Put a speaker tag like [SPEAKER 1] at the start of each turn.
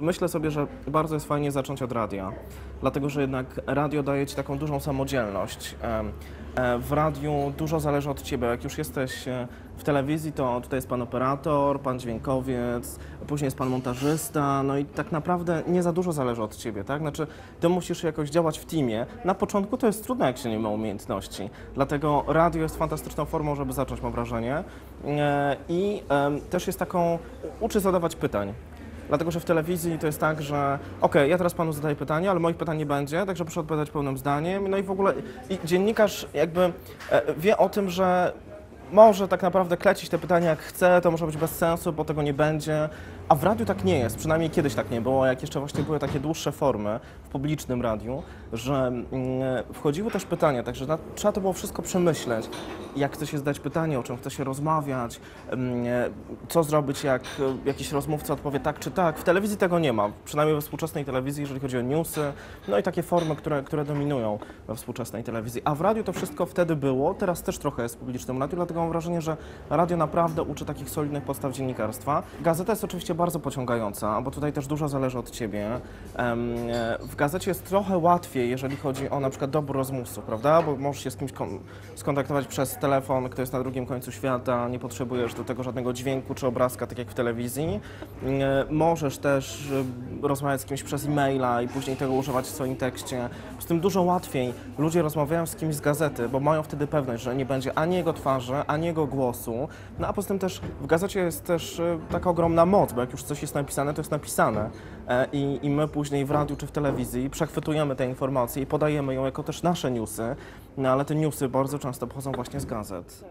[SPEAKER 1] Myślę sobie, że bardzo jest fajnie zacząć od radia, dlatego że jednak radio daje Ci taką dużą samodzielność. E, W radiu dużo zależy od Ciebie. Jak już jesteś e, w telewizji, to tutaj jest Pan operator, Pan dźwiękowiec, później jest Pan montażysta, no i tak naprawdę nie za dużo zależy od Ciebie, tak? Znaczy, Ty musisz jakoś działać w teamie. Na początku to jest trudne, jak się nie ma umiejętności, dlatego radio jest fantastyczną formą, żeby zacząć, mam wrażenie. E, I też jest taką, uczy zadawać pytań. Dlatego, że w telewizji to jest tak, że okej, ja teraz panu zadaję pytanie, ale moich pytań nie będzie, także proszę odpowiadać pełnym zdaniem. No i w ogóle i dziennikarz jakby e, wie o tym, że może tak naprawdę klecić te pytania jak chce, to może być bez sensu, bo tego nie będzie. A w radiu tak nie jest, przynajmniej kiedyś tak nie było, jak jeszcze właśnie były takie dłuższe formy w publicznym radiu, że mm, wchodziły też pytania, także na, trzeba to było wszystko przemyśleć. Jak chce się zdać pytanie, o czym chce się rozmawiać, mm, co zrobić, jak e, jakiś rozmówca odpowie tak czy tak. W telewizji tego nie ma, przynajmniej we współczesnej telewizji, jeżeli chodzi o newsy, no i takie formy, które, które dominują we współczesnej telewizji. A w radiu to wszystko wtedy było, teraz też trochę jest w publicznym radiu, dlatego mam wrażenie, że radio naprawdę uczy takich solidnych podstaw dziennikarstwa. Gazeta jest oczywiście bardzo pociągająca, bo tutaj też dużo zależy od ciebie. E, W gazecie jest trochę łatwiej, jeżeli chodzi o na przykład dobór rozmówców, prawda? Bo możesz się z kimś kon- skontaktować przez telefon, kto jest na drugim końcu świata, nie potrzebujesz do tego żadnego dźwięku czy obrazka, tak jak w telewizji. Możesz też rozmawiać z kimś przez e-maila i później tego używać w swoim tekście. Z tym dużo łatwiej ludzie rozmawiają z kimś z gazety, bo mają wtedy pewność, że nie będzie ani jego twarzy, ani jego głosu. No a poza tym też w gazecie jest też e, taka ogromna moc, bo jak już coś jest napisane, to jest napisane. E, I, I my później w radiu czy w telewizji przechwytujemy te informacje i podajemy ją jako też nasze newsy, no ale te newsy bardzo często pochodzą właśnie z gazet.